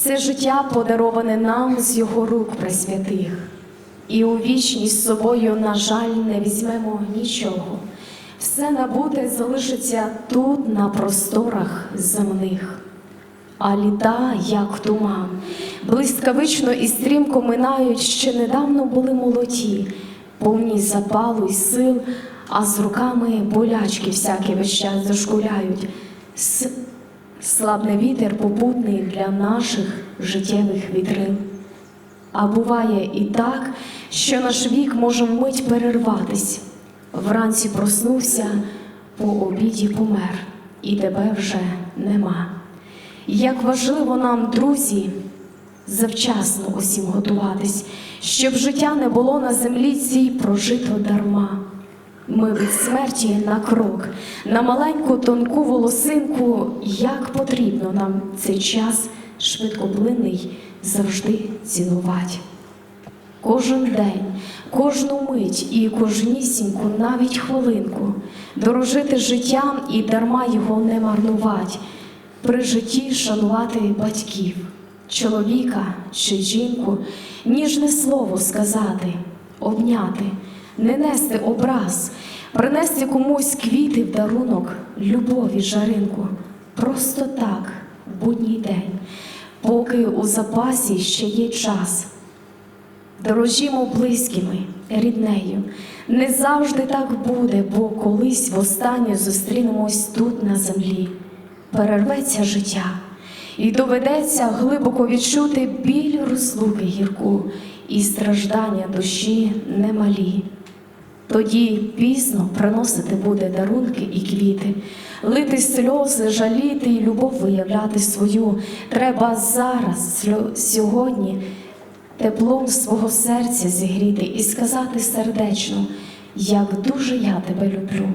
Це життя подароване нам з його рук пресвятих. І у вічність з собою, на жаль, не візьмемо нічого. Все набуте залишиться тут, на просторах земних. А літа, як туман, блискавично і стрімко минають, ще недавно були молоді, повні запалу й сил, а з руками болячки всякі весь час зашкуляють. Слабне вітер попутний для наших життєвих вітрил. А буває і так, що наш вік може вмить перерватись. Вранці проснувся, по обіді помер, і тебе вже нема. Як важливо нам, друзі, завчасно усім готуватись, щоб життя не було на землі цій прожито дарма. Ми від смерті на крок, на маленьку тонку волосинку, як потрібно нам цей час швидкоплинний завжди цінувати. Кожен день, кожну мить і кожнісіньку, навіть хвилинку, дорожити життям і дарма його не марнувати, при житті шанувати батьків, чоловіка чи жінку, ніжне слово сказати, обняти, не нести образ, принести комусь квіти в дарунок, любові жаринку, просто так, в будній день, поки у запасі ще є час. Дорожімо близькими, ріднею. Не завжди так буде, бо колись востаннє зустрінемось тут на землі. Перерветься життя, і доведеться глибоко відчути біль розлуки гірку і страждання душі немалі. Тоді пізно приносити буде дарунки і квіти, лити сльози, жаліти і любов виявляти свою. Треба зараз, сьогодні, теплом свого серця зігріти і сказати сердечно, як дуже я тебе люблю.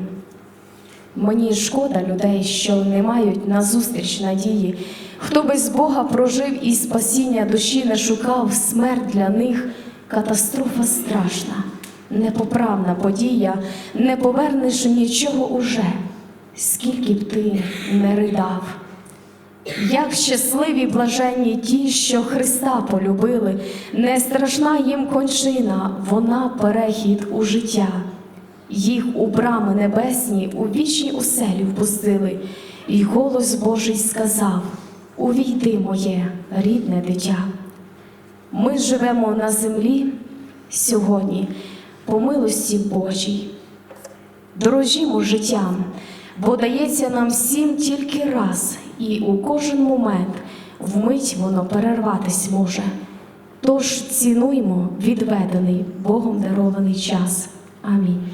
Мені шкода людей, що не мають назустріч надії. Хто без Бога прожив і спасіння душі не шукав, смерть для них катастрофа страшна, непоправна подія, не повернеш нічого уже, скільки б ти не ридав. Як щасливі блаженні ті, що Христа полюбили, не страшна їм кончина, вона перехід у життя. Їх у брами небесні у вічні оселі впустили, і голос Божий сказав: Увійди, моє рідне дитя. Ми живемо на землі сьогодні по милості Божій. Дорожімо життям, бо дається нам всім тільки раз, і у кожен момент вмить воно перерватись може. Тож цінуймо відведений Богом дарований час. Амінь.